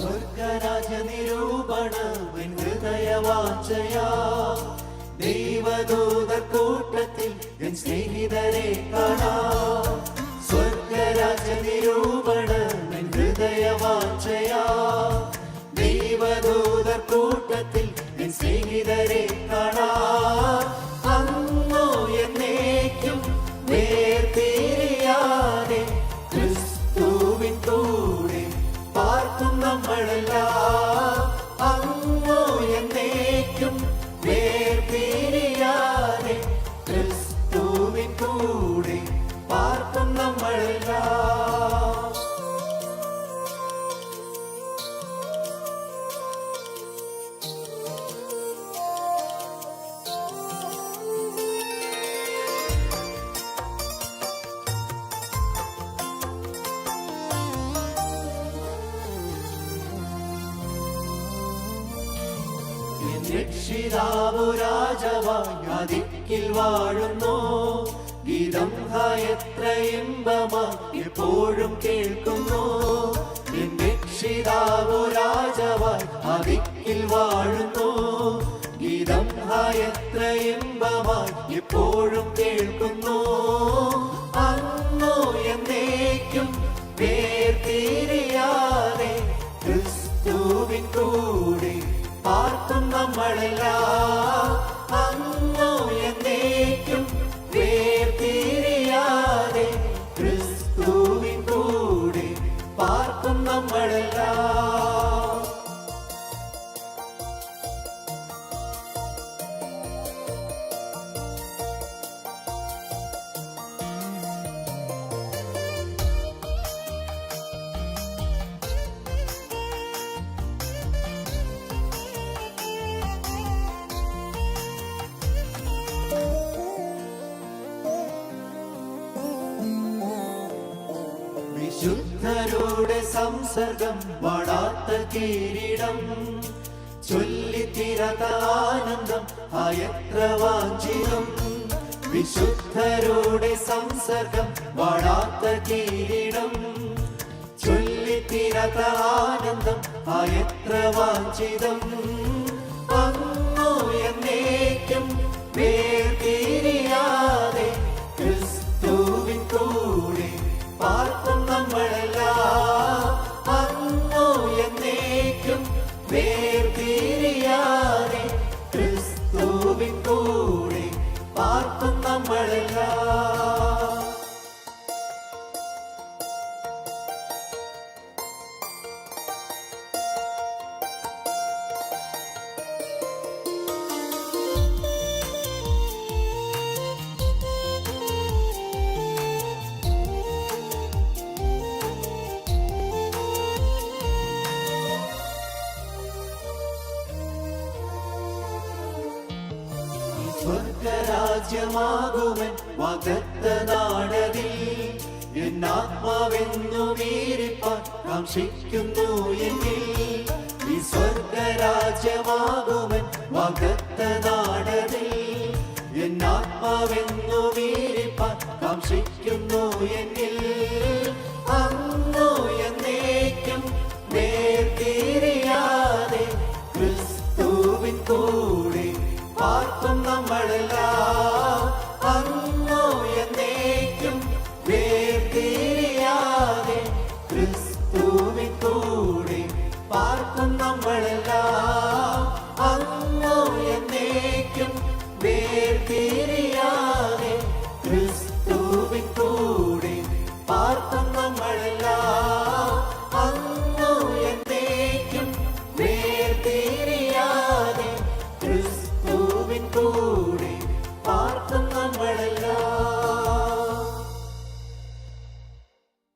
സ്വർഗരാജ നിരൂപണവൻ ഹൃദയവാഞ്ചയാ ദൈവദൂത കൂട്ടത്തിൽ എൻ സ്നേഹിതരെ കാണാ. രക്ഷിതാവു രാജവായി അതിക്കിൽ വാഴുന്നു. ഗീതം എത്ര ഇമ്പമായി എപ്പോഴും കേൾക്കുന്നു. രക്ഷിതാവു രാജവായി അതിക്കിൽ വാഴുന്നു. ഗീതം എത്ര ഇമ്പമായി എപ്പോഴും കേൾക്കുന്നു. അന്നോ എന്നേക്കും വേർതിരിയാതെ നമ്മളെല്ലാം അങ്ങോ എന്നേക്കും കൂടെ പാർക്കും നമ്മളെല്ലാം വിശുദ്ധരുടെ സംസർഗം വാടാത്ത കിരീടം. ചൊല്ലിത്തിരത ആനന്ദം അയത്ര വാഞ്ചിതം. വിശുദ്ധരോടെ സംസർഗം വാടാത്ത കിരീടം. ചൊല്ലിത്തിരത ആനന്ദം അയത്ര വാഞ്ചിതം. ക്രിസ്തുവിൻ സ്വർഗരാജ്യമാകുവൻ മകത്ത് നാടതിൽ എന്നാത്മാവെന്നു വീരിപ്പാൻ കാക്ഷിക്കുന്നു എന്നിൽ. ഈ സ്വർഗരാജ്യമാകുവൻ മകത്ത് നാടതിൽ എന്നാത്മാവെന്നു വീരിപ്പാൻ കാക്ഷിക്കുന്നു എന്നിൽ. അങ്ങോ എന്നേക്കും ക്രിസ്തുവിൻ കൂടെ പാർക്കും നമ്മളെല്ലാം.